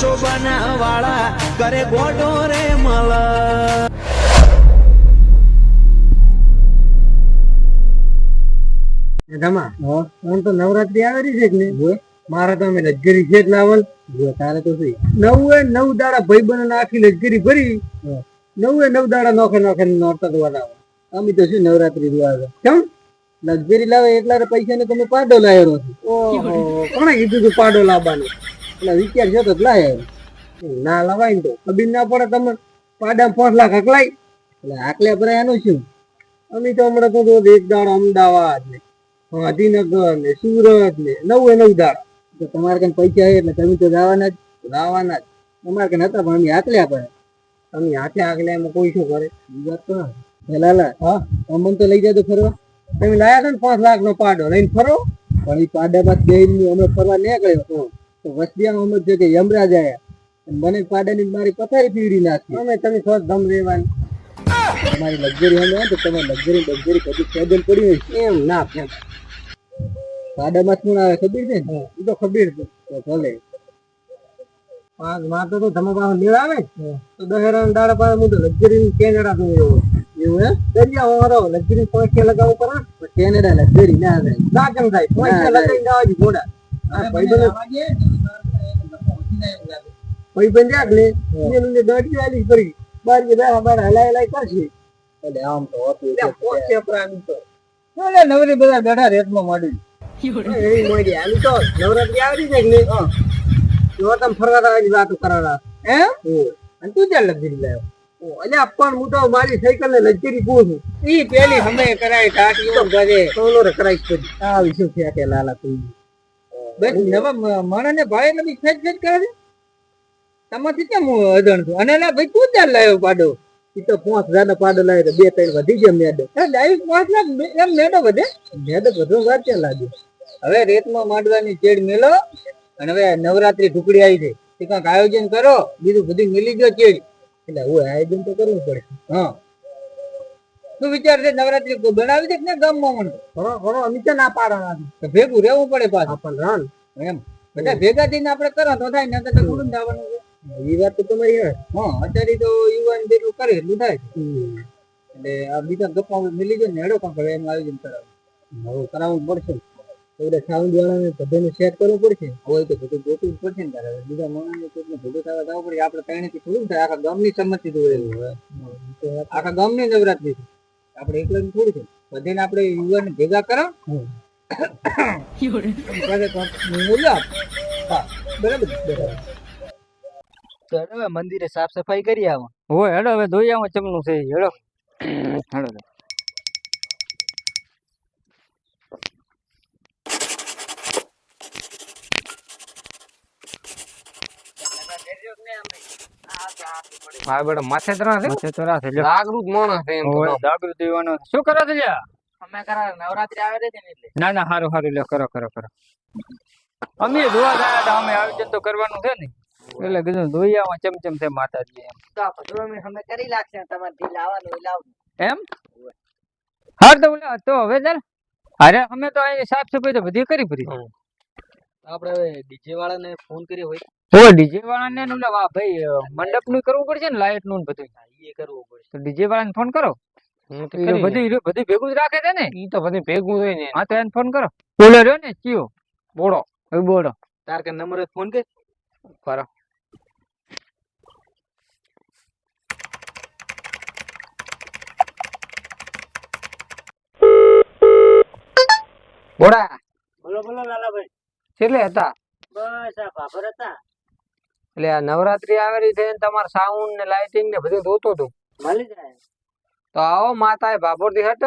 શોભના કરે ગોડો રે મલ. નવે દાડા ભાઈ બને આખી લશ્કરી ભરી. નવે નવ દાડા નોખે નોખે નોરતા લાવે અમે તો શું નવરાત્રી દોડા કેમ? લશ્કરી લાવે એટલા પૈસા ને તમે પાડો લાવ્યો ઓહો, કોણે કીધું પાડો લાવવાનું? એટલે વિચાર છે તો લાય ના લવાય ને તો. કબીર ના પડે તમે પાડા પાંચ લાખ હકલાય. એટલે આકલે પડે એનું શું? અમે તો હમણાં તો રોજ એક દાડો અમદાવાદ ને ગાંધીનગર ને સુરત ને નવું નવ દાડા. તો તમારે કઈ પૈસા હે એટલે તમે તો જવાના જ લાવવાના જ. તમારે કઈ હતા પણ અમે આકલ્યા પડે અમે હાથે આગલે એમાં કોઈ શું કરે? વાત તો પેલા હા અમને તો લઈ જતો ફરવા. તમે લાયા હતા ને પાંચ લાખ નો પાડો, લઈને ફરો. પણ એ પાડામાં બે અમે ફરવા નીકળ્યો તો. તો વસ્તિયામાં અમે છે કે યમરાજ આયા. મને પાડાની મારી પથારી પીવડી નાખી. અમે તમે સો ધમ રહેવાની. તમારી લક્ઝરી અમે તો તમે લક્ઝરી લક્ઝરી કદી પેદલ પડી હોય. એમ ના ફેમ પાડામાં શું આવે ખબર છે? એ તો ખબર છે. તો ભલે. પાંચમાં તો તમે પાસે મેળ આવે તો દહેરા દાડા પાસે હું તો લક્ઝરી કેનેડા તો એવું એવું હે દરિયા વાળો લક્ઝરી પોઈન્ટ લગાવવું પડે કેનેડા લક્ઝરી ના થાય. ના કેમ થાય? પોઈન્ટ લગાવીને ના દી ઘોડા. ભાઈબંધ કરી બાર હલાય હલાય કરશે એટલે આમ તો હોતું છે પ્રાણી તો. નવરી બધા બેઠા રેતમાં મળી એવી. મોડી આમ તો. નવરાત્રી આવી છે કે જો તમે ફરવા આવી વાતો કરારા હે? અને તું ત્યાં લગી લાવ્યો અલ્યા પણ હું તો મારી સાયકલ ને લજરી પૂછું ઈ પેલી સમય કરાય ટાટી તો ઘરે સોનો રે કરાઈ કરી આ વિશે થયા કે લાલા તું. બસ નવા માણસને ભાઈ ને બી ખેંચ ખેંચ કરે છે? તમારથી કેમ હું અજણ છું? અને ભાઈ તું ત્યાં લાવ્યો પાડો? ઈ તો પાંચ હજાર નો પાડો લાવ્યો તો બે ત્રણ વધી ગયા મેડો. ડાયરેક્ટ પાંચ લાખ? એમ મેડો વધે? મેડો વધુ વાર ક્યાં લાગ્યો? હવે રેતમાં માંડવાની ચેડ મેલો અને હવે નવરાત્રી ઢુકડી આવી છે. તે કાંઈક આયોજન કરો બીજું બધું મિલી ગયો ચેડ. એટલે હું આયોજન તો કરવું પડે હા. શું વિચાર છે નવરાત્રી બનાવી છે કે ગામમાં મને? ઘણો ઘણો અમે ના પાડવાના ભેગું રહેવું પડે પાછું. પણ રન. એમ. બધા ભેગા થઈને આપણે કરો તો થાય નકર તો થોડું જ છે. એ વાત તો તમારી હા અત્યારે તો યુવાન જેટલું કરે એટલું થાય એટલે આ બીજા ગપ્પા મિલી જાય ને હેડો પણ હવે એનું આયોજન કરાવવું હવે કરાવવું પડશે. એટલે સાઉન્ડ વાળાને બધાને સેટ કરવું પડશે. હોય તો બધું ગોતવું પડશે ને તારે. બીજા માણસને કોઈને ભેગું થવા જવું પડે આપણે ત્રણેયથી થોડું થાય. આખા ગામની સંમતિ દોરેલું હોય આખા ગામની નવરાત્રી આપણે એકલા થોડું છે. બધાને આપણે યુવાન ભેગા કરો મંદિરે સાફ સફાઈ કરી આવો. હોય હેડો, હવે ધોઈ આવો ચમનું છે હેડો હેડો. હા બેટા માથે તરા છે માથે તરા છે જાગૃત માણસ છે એમ તો જાગૃત યુવાનો શું કરો છો લ્યા? અમે કરા નવરાત્રી આવે છે ને એટલે. ના ના હારું હારું લ્યો કરો કરો કરો. અમે જોવા ગયા હતા અમે આયોજન તો કરવાનું છે ને. એટલે કીધું ધોઈ આવો ચમચમ છે માતાજી એમ. તો બધું અમે અમે કરી લાગશે તમારે જે આવવાનું લાવું એમ? હા તો ઓલા તો હવે ચાલ. અરે અમે તો અહીં સાફ સફાઈ તો બધી કરી પડી આપણે હવે ડીજે વાળાને ફોન કર્યો હોય. હવે ડીજે વાળાને નું લેવા ભાઈ મંડપનું કરવું પડશે ને લાઈટનું બધું એ કરવું પડશે. તો ડીજે વાળાને ફોન કરો. બધું બધું ભેગું જ રાખે છે ને? ઈ તો બધું ભેગું હોય ને. હા તો એને ફોન કરો. ઓલો રહ્યો ને ચિયો બોલો. હવે તાર કે નંબર ફોન કર. કરો બોડા બોલો બોલો લાલાભાઈ. કેટલે હતા? બસ આ ભાભર હતા. એટલે આ નવરાત્રી આવેલી છે ને તમારે સાઉન્ડ ને લાઇટિંગ ને બધું જોતું હતું. મળી જાય. તો આવો માતા ભાભોરથી હટ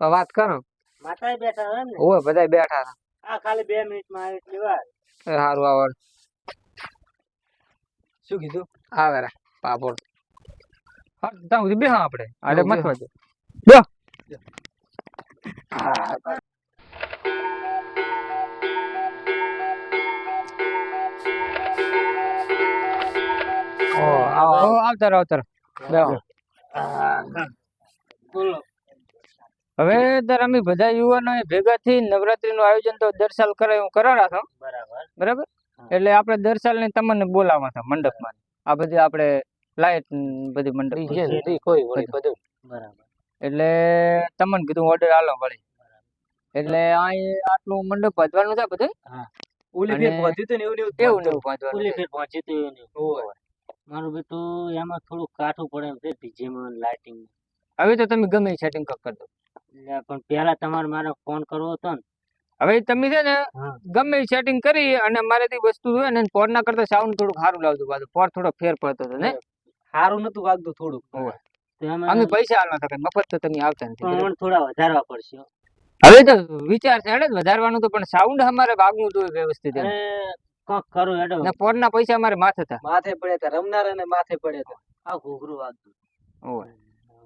તો વાત કરો. માતા બેઠા હોય ને ઓય બધા બેઠા આ ખાલી બે મિનિટમાં આવે એટલી વાર એ આવડ શું કીધું? આવે રે પાપડ હા ત્યાં સુધી બેહા આપણે. અરે હા, મત બેહો. આવતારો આવતર હવે તાર અમે બધા યુવાનો ભેગા થઈ નવરાત્રી નું આયોજન તો દર સાલ કરે હું કરાડા છો બરાબર? બરાબર એટલે આપણે દર સાલ ને તમને બોલાવવા હતા મંડપમાં. આ બધી આપણે લાઈટ બધી મંડપ કોઈ બધું. બરાબર. એટલે તમને કીધું ઓર્ડર આલો વળી. એટલે અહીં આટલું મંડપ વધવાનું છે બધું ઓલી ફેર પહોંચ્યું હતું ને એવું એવું? એવું પહોંચવાનું ઓલી છે. ફેર પહોંચ્યું હતું એવું? એવું. મારું બેટું એમાં થોડું કાઠું પડે છે બીજીમાં લાઇટિંગ હવે તો તમે ગમે સેટિંગ કરી દો. પણ પહેલા તમારે મારે ફોન કરવો હતો ને. હવે તમે છે ને ગમે સેટિંગ કરી અને મારેથી વસ્તુ હોય ને પોર ના કરતા સાઉન્ડ થોડુંક સારું લાવજો પાછું પોર થોડો ફેર પડતો હતો ને? સારું નતું વાગતું થોડુંક. અમે પૈસા આલવા હતા મફત તો તમે આવતા નથી. પણ થોડા વધારવા પડશે હવે તો વિચાર છે વધારવાનું તો પણ સાઉન્ડ અમારે વાગવું જોઈએ વ્યવસ્થિત કોક કરું હેડો. ને પોર ના પૈસા મારે માથે હતા. માથે પડે હતા રમનારા ને માથે પડે હતા. આ ઘૂઘરું વાગતું ઓય.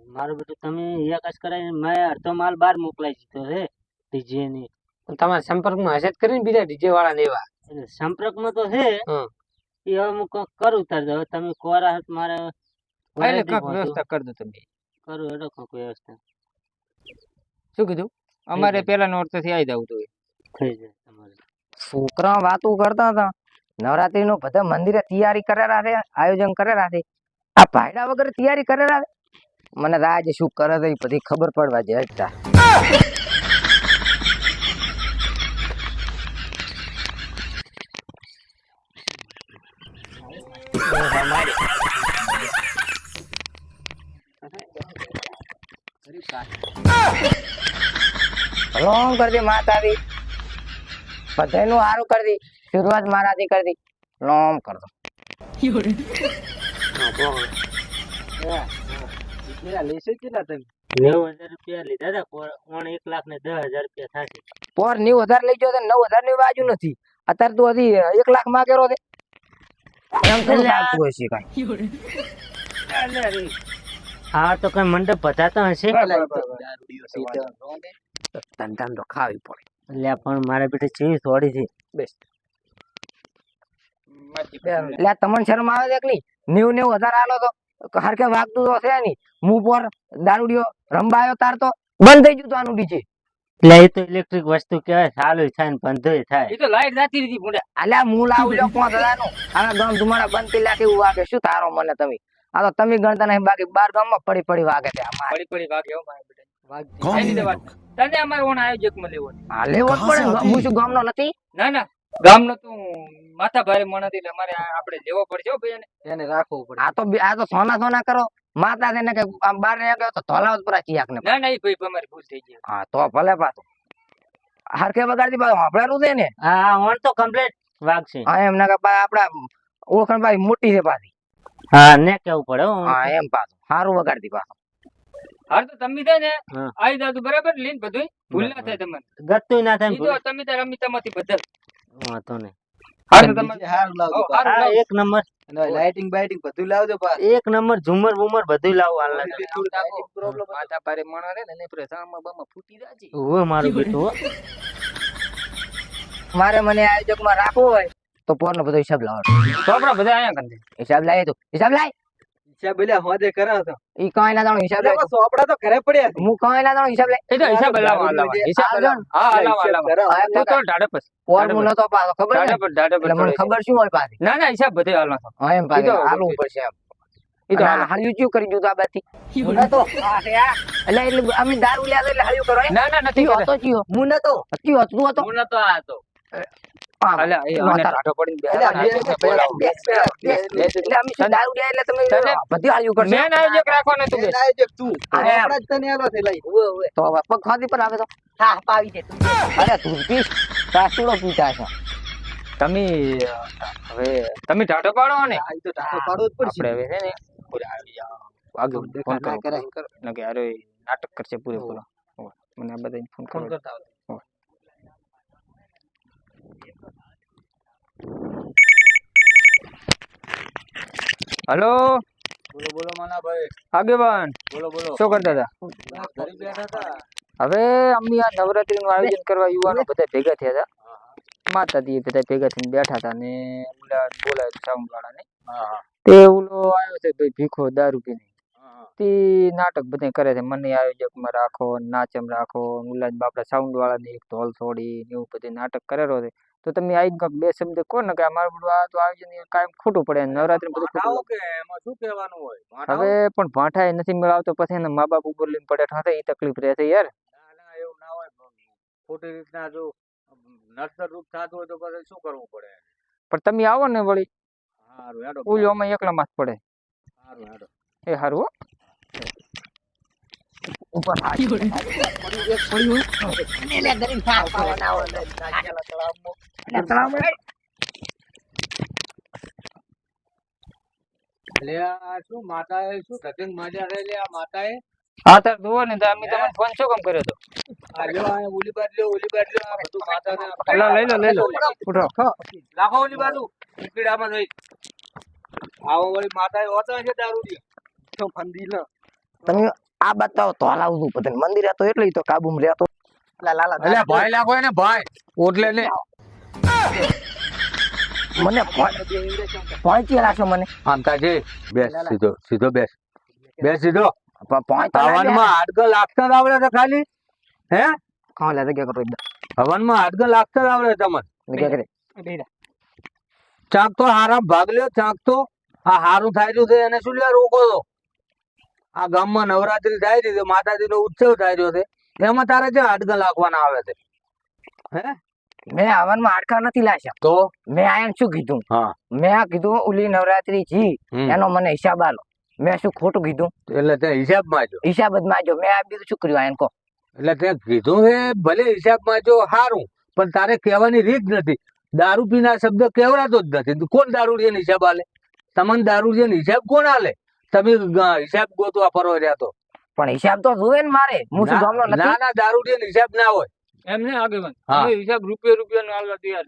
મારું બધું તમે એક જ કરાવીને મેં અડધો માલ બહાર મોકલાઈ દીધો છે ડીજે ની તમારા સંપર્કમાં હશે જ કરીને બીજા ડીજે વાળા ને એવા. સંપર્ક સંપર્કમાં તો છે. એ હવે હું કોક કરું તાર હવે તમે કોરા હાથ મારે એટલે કોક વ્યવસ્થા કરી દો તમે. કરું હેડો કોક વ્યવસ્થા. શું કીધું? અમારે. પેલા નોર્થથી આવી જવું તો થઈ જાય. છોકરા વાતો કરતા હતા. નવરાત્રી નું બધા મંદિરે તૈયારી કરેલા છે આયોજન કરેલા છે. આ ભાઈડા વગર તૈયારી કરેલા છે? મને રાજ શું કરે છે પછી ખબર પડવા જાય તા લોમ કરી દી માતાજી. બધાનું સારું કરી દી. શરૂઆત મારાથી કરી દી. લોમ કર દો લેશો કેટલા તમે નેવું હજાર રૂપિયા લીધા હતા કોર- ઓણ એક લાખ ને હજાર રૂપિયા થશે પોર નેવું વધારે લઈ ગયો નવ હજારની બાજુ નથી. અત્યારે તું હજી એક લાખમાં કર્યો છે. એમ ચાલતું હોય છે કાંઈ. હા તો કઈ મંડપ બતાતા હશે? ધંધામ તો ખાવી પડે. એટલે પણ મારા બેટે ચીવી થોડી છે. એટલે આ તમને શરમ આવે છે કે નહીં? નેવું નેવું હજાર આલો તો હરકે વાગતું તો છે નહીં. મું પર દારૂડિયો રંબાયો તાર તો બંધ થઈ ગયું તો આનું ડીજે. એટલે એ તો ઇલેક્ટ્રિક વસ્તુ કહેવાય ચાલુ થાય ને બંધ થાય. એ તો લાઈટ જાતી રહી મુંડા અલ્યા હું લાવું લ્યો પાંચ હજારનું આના ગામ તમારા બંધ લાખે એવું વાગે. શું તારો મને તમે? આ તો તમે ગણતા નહીં બાકી બાર ગામમાં પડી પડી વાગે છે પડી પડી વાગે હો તને અમારે ઓણ આયોજકમાં લેવો છે. હા લેવો પડે હું શું ગામનો નથી? ના ના. ગામનો તું માથા ભારે મણાતી એટલે અમારે આપણે લેવો પડશે હો ભાઈ એને. એને રાખવું પડે. આ તો આ તો સોના સોના કરો. માતા તેને કે આમ બાર ને ગયો તો ધોલાવત પર ચિયાક ને ના ના ભાઈ અમારી ભૂલ થઈ ગઈ. હા તો ભલે પાછો. હારકે બગાડતી પાછું હોભળેલું છે ને? હા ઓણ તો કમ્પ્લીટ વાગશે હા એમ ના કે ભાઈ આપડા ઓળખાણ ભાઈ મોટી છે પાછી. હા ને કેવું પડે હા. એમ પાછું. સારું વગાડતી પાછું. હાર તો તમે છે ને. આવી જાવ બરાબર? લઈને બધું ભૂલ ના થાય તમારે ગતું ના થાય તો તમે તાર બધા વાંધો નહીં. હાર તો તમારે હારું હો, હા, એક નંબર. લાઇટિંગ બાઇટિંગ બધું લાવજો પા એક નંબર ઝુમર બુમર બધું લાવું હાલ માથા માણસ રે ને પેલા બામા ફૂટી જાય છે. મારું બેટું મારે મને આયોજકમાં રાખવું હોય તો પોર નો બધો હિસાબ લાવો. તો આપણે બધા અહીંયા કરી હિસાબ લાય તો. હિસાબ લાય. હિસાબ એટલે હોદે કરાવો તો ઈ કઈ ના જાણો હિસાબ લાય. ચોપડા તો ઘરે પડ્યા હું કઈ ના જાણો હિસાબ લાય. એ તો હિસાબ હલાવો, હલાવો. હિસાબ હા. હા, એમ તો તો ઢાઢે પર. પોર હું નતો પાછો ખબર ને પર, ઢાઢે પર મને ખબર શું હોય પાછી ના ના હિસાબ બધે હાલનો છે. હા એમ પાછી હાલવું પડશે એમ. ઈ તો અને હાલો. આ હળિયું ચિયું કરી દીધું આ હું નતો. એટલે એટલે અમે દારૂ લ્યા એટલે હળિયું કરો ના ના નથી ચિયો ચિયો. હું નતો. ચિયો તું હતો? હું નતો આ હતો. તમે હવે પગ ખાધી પર આવે તો? હા પાવી દે તું. અરે તું પીશ સાસુડો પીતા છે. તમે હવે પાડો ને આ તો ટાટો પાડવો જ હવે છે ને. આગળ ફોન કરો. ન કે અરે નાટક કરશે પૂરેપૂરો. મને આ બધા ફોન કરો. હલો? બોલો બોલો માના ભાઈ આગેવાન બોલો બોલો. શું કરતા હતા? હવે અમે આ નવરાત્રી નું આયોજન કરવા યુવાનો બધા ભેગા થયા હતા. માતાજી બધા ભેગા થઈને બેઠા હતા ને બોલાય સાઉન્ડ વાળા ને હા હા. તે ઓલો આવ્યો છે ભાઈ ભીખો દારૂ પીને. હા તે નાટક બધે કરે છે. મને આયોજકમાં રાખો નાચમ રાખો મુલાજ બાપડા સાઉન્ડ વાળાને એક ઢોલ છોડી એવું બધું નાટક કરેલો છે. તો તમે આવી કંઈક બે શબ્દ કહો ને કે અમારું બધું આ તો આયોજન કાંઈ ખોટું પડે નવરાત્રી બધું ખોટું કે એમાં શું કહેવાનું હોય? હવે પણ ભાંઠા નથી મેળવતો પછી એના મા બાપ ઉપર લઈને પડે ઠાતે એ તકલીફ રહે છે યાર. ના એવું ના હોય. ખોટી રીતના જો નર્સર રૂપ થતું હોય તો પછી શું કરવું પડે? પણ તમે આવો ને વળી. હારું હેડો ઓલું એકલામાં જ પડે. હારું હેડો. એ હારું હો ઉપર હાથ. એને ગરીબ થાક ખાવાના હોય ને નાખેલા તળાવમાં. એટલે તળાવમાં એટલે આ શું માતાએ આ માતાએ હા તાર જોવો ને તો અમે બધું માતાને લાખો ઓલી બાજુ પીડામાં જોઈ આવો વળી માતાએ છે દારૂ તો ફંદી તમે આ બતાવો તો હલાવું બધાને મંદિર હતો એટલે તો કાબુમ રહેતો. લાલા ભાઈ લાગો ને ભાઈ. ઓટલે ને. મને પહોંચી લાશો મને. આમતા છે. બેસ સીધો સીધો બેસ. બેસ સીધો. હવનમાં હાડકં લાગતા આવડે ખાલી. હે? કોણ લે જગ્યા કરો હવનમાં હાડકં લાગતા આવડે તમને. કરે. ચાક તો હારા ભાગ લ્યો ચાક તો. આ હારું થાય છે એને શું લે રોકો છો આ ગામમાં નવરાત્રી થાય છે માતાજી માતાજીનો ઉત્સવ થાય રહ્યો છે. એમાં તારે જે હાડકા લાગવાના આવે છે? હે? મેં હવનમાં હાડકા નથી લાશ્યા તો? મેં આયન શું કીધું? હા. મેં આ કીધું ઓલી નવરાત્રી જી એનો મને હિસાબ આલો. મેં શું ખોટું કીધું? એટલે તે હિસાબ માંજો હિસાબ જ. માંજો મેં આ બીજું શું કર્યું આયન કો એટલે તે કીધું હે ભલે હિસાબ માંજો સારું પણ તારે કહેવાની રીત નથી. દારૂ પીના શબ્દ કહેવડાતો જ નથી. કોણ દારૂ છે હિસાબ આલે? તમને દારૂડિયાનો હિસાબ કોણ આલે? તમે હિસાબ ગોતવા ફરો રહ્યા તો. પણ હિસાબ તો જોવે ને મારે. હું શું ગામનો ના નથી ના દારૂડિયાનો હિસાબ ના હોય. એમને આગેવાન. અમે હિસાબ રૂપિયા રૂપિયા નો આલવા તૈયાર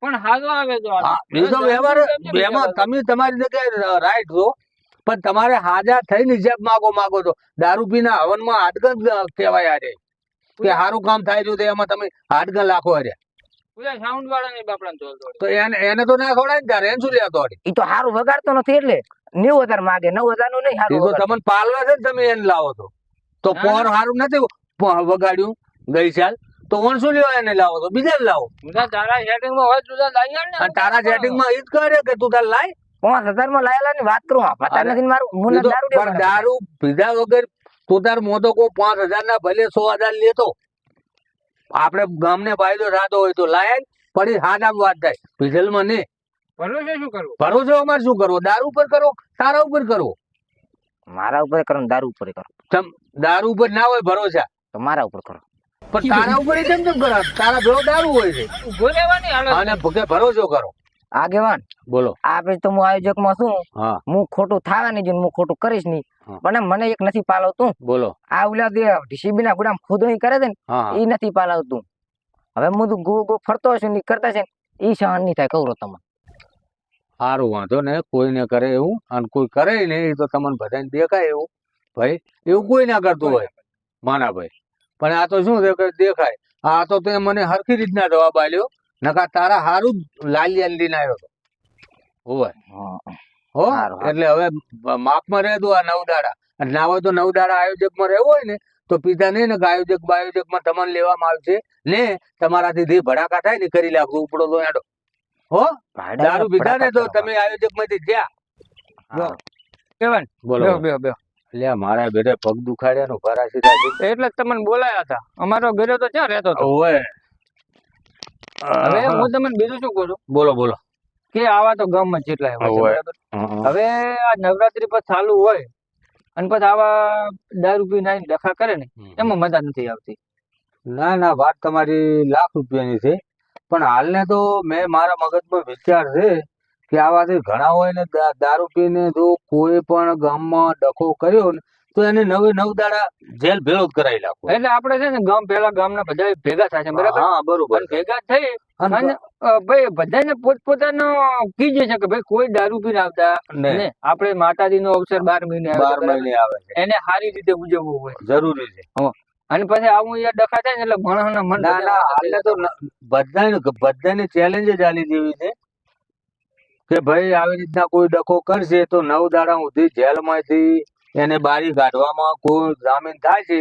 પણ હાલો આવે તો હા, એ તો વ્યવહાર એમાં તમે તમારી જગ્યાએ રાઈટ છો. પણ તમારે હાજા થઈને હિસાબ માગો માગો તો દારૂ પીના હવનમાં હાડકન કહેવાય આજે. કે સારું કામ થાય છે તો એમાં તમે હાડકન લાખો અરે સાઉન્ડ વાળા ને બાપડા તો એને એને તો ના ખવડાય ને તારે એને શું લેતો? ઈ તો સારું વગાડતો નથી એટલે. નેવું હજાર માગે નવ હજારનું નહીં હારું તમને પાલવા છે તમે એને લાવો તો. તો પોર સારું નથી વગાડ્યું ગઈ સાલ. તો ઓણ શું લેવા એને લાવો તો? બીજા લાવો. તારા સેટિંગમાં હોય તું લાવી ને. તારા સેટિંગમાં ઈજ કરે કે તું તાર લાય? પાંચ હજારમાં લાયેલા ની વાત કરું પતા નથી મારું. મને દારૂ પણ દારૂ પીધા વગર તું તાર મોટો કો પાંચ હજાર ના ભલે સો હજાર લેતો આપણે ગામને ફાયદો થતો હોય તો લાય. પડી હાથ આમ વાત થાય પીધેલમાં નહીં. ભરોસે શું કરવું? ભરોસો અમારે શું કરવો? દારૂ ઉપર કરો તારા ઉપર કરવો મારા ઉપર કરો ને દારૂ ઉપર કરો. તમ દારૂ ઉપર ના હોય ભરોસા. તો મારા ઉપર કરો. પણ તારા ઉપર કેમ કેમ કરો? તારા ભેળો દારૂ હોય છે. ઊભો રહેવાની અને ભગે ભરોસો કરો. આગેવાન બોલો. આ પછી તો હું આયોજકમાં છું. હા. હું ખોટું થવાની જ હું ખોટું કરીશ નહીં. પણ મને એક નથી પાલવતું. બોલો. આ ઓલા ડીસીબી ના ગુડામ ખુદણી કરે છે ને. એ નથી પાલવતું. હવે હું તો ગો ગો ફરતો છું ને કરતા છે ને એ સહન નહીં થાય કહું તમને સારું વાંધો ને કોઈને કરે એવું અને કોઈ કરે નહીં એ તો તમને બધાને દેખાય એવું. ભાઈ એવું કોઈ ના કરતું હોય માના ભાઈ. પણ આ તો શું છે દેખાય આ તો તે મને હરખી રીતના જવાબ આલ્યો નકા તારા સારું જ લાલિયાન લઈને આવ્યો હતો હોય હો. એટલે હવે માપમાં રહેતું આ નવ દાડા અને ના હોય તો નવ દાડા આયોજકમાં રહેવું હોય ને તો પિતા નહીં ને કે આયોજક બાયોજકમાં તમને લેવામાં આવશે ને તમારાથી જે ભડાકા થાય ને કરી લાગવું ઉપડો તો એડો હો? દારૂ પીધા ને તો તમે આયોજકમાંથી ગયા. કરવા. બોલો લે મારા પગ દુખાડ્યા નું એટલે તમને બોલાયા હતા. અમારો ઘરે તો ક્યાં રહેતો હતો? ઓય હવે હું. તમને બીજું શું કહું છું? બોલો બોલો. કે આવા તો ગામમાં જેટલા હવે આ નવરાત્રી પર ચાલુ હોય અને પછી આવા દારૂ પી આવીને ડખા કરે ને એમાં મજા નથી આવતી. ના ના વાત તમારી લાખ રૂપિયાની છે. પણ હાલને તો મેં મારા મગજમાં વિચાર છે કે આવાથી ઘણા હોય ને દારૂ પીને જો કોઈ પણ ગામમાં ડખો કર્યો ને તો એને નવે નવ દાડા જેલ ભેળો જ કરાવી નાખો. એટલે આપણે છે ને ગામ પેલા ગામના બધા ભેગા થાય છે બરાબર? હા બરોબર ભેગા થઈ અને ભાઈ બધાને પોતપોતાનો કીજે છે કે ભાઈ કોઈ દારૂ પીને આવતા ને. આપણે માતાજી નો અવસર બાર મહિને બાર મહિને આવે એને સારી રીતે ઉજવવું હોય. જરૂરી છે. અને પછી આવું યાર ડખા થાય ને એટલે માણસના મન ના ના વાળા તો બધાને બધાને ચેલેન્જ જ આલી જેવી છે. કે ભાઈ આવી રીતના કોઈ ડખો કરશે તો નવ દાડા સુધી જેલમાંથી એને બારી કાઢવામાં કોઈ જામીન થાય છે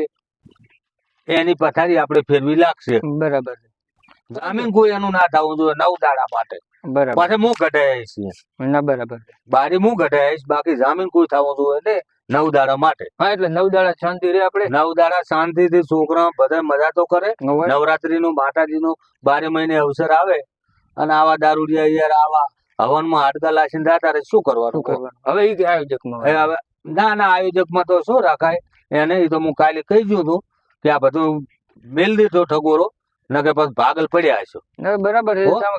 એની પથારી આપણે ફેરવી લાગશે. બરાબર જામીન કોઈ એનું ના થવું જોઈએ નવ દાડા માટે. બરાબર. પાછા હું ઘટાઈ છીએ ના બરાબર બારી હું ઘટાઈશ બાકી જામીન કોઈ થવું જોઈએ ને નવ દાડા માટે. હા એટલે નવ દાડા શાંતિ રે આપણે નવ દાડા શાંતિ થી છોકરા બધા મજા તો કરે. નવરાત્રી નું માતાજી નું બારે મહિને અવસર આવે અને આવા દારૂડિયા યાર આવા હવનમાં હાડકા લાસીને જતા રહે શું કરવાનું? કરવાનું? હવે એ આયોજક એ હવે ના ના આયોજકમાં તો શું રાખાય? એને એ તો હું કાલે કહી ગયું હતું કે આ બધું મેલ દીધો ઠગોરો નકે પછી ભાગલ પડ્યા હશો. બરાબર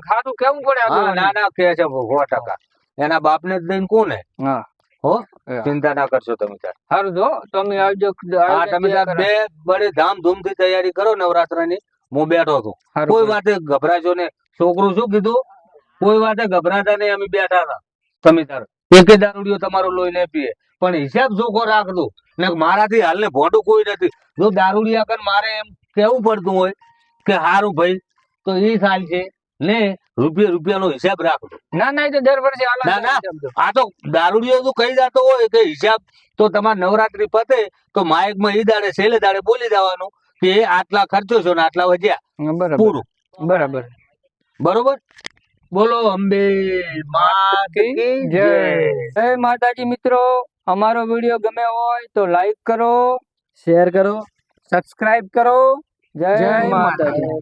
ખાધું કેવું પડે ના ના કે છે સો ટકા. એના બાપને જ દઈને કોને? હા. હો? ચિંતા ના કરશો તમે તાર સારું જો તમે આવજો હા તમે તાર બે બડે ધામધૂમથી તૈયારી કરો નવરાત્રની. હું બેઠો છું. કોઈ વાતે ગભરાજો ને છોકરું શું કીધું? કોઈ વાતે ગભરાતા નહીં અમે બેઠા હતા. તમે તાર એક દારૂડિયો તમારો લોહી નહીં પીએ. પણ હિસાબ ચોખ્ખો રાખજો. ને મારાથી હાલને ભોટું કોઈ નથી. જો દારૂડિયા કર મારે એમ કેવું પડતું હોય કે હારું ભાઈ તો એ સાલ છે. ને રૂપિયા રૂપિયાનો હિસાબ રાખજો. ના ના તો દર વર્ષે ના, ના. આ તો દારૂડિયો તો કહી જતો હોય કે હિસાબ તો તમારે નવરાત્રી પતે તો માઇકમાં ઈ દાડે છેલ્લે દાડે બોલી દેવાનું કે આટલા ખર્ચો છો ને આટલા વધ્યા. બરાબર. પૂરું. બરાબર. બરોબર? બોલો અંબે માત જય. જય. માતાજી મિત્રો અમારો વીડિયો ગમે હોય તો લાઈક કરો શેર કરો સબસ્ક્રાઇબ કરો. જય જય માતાજી.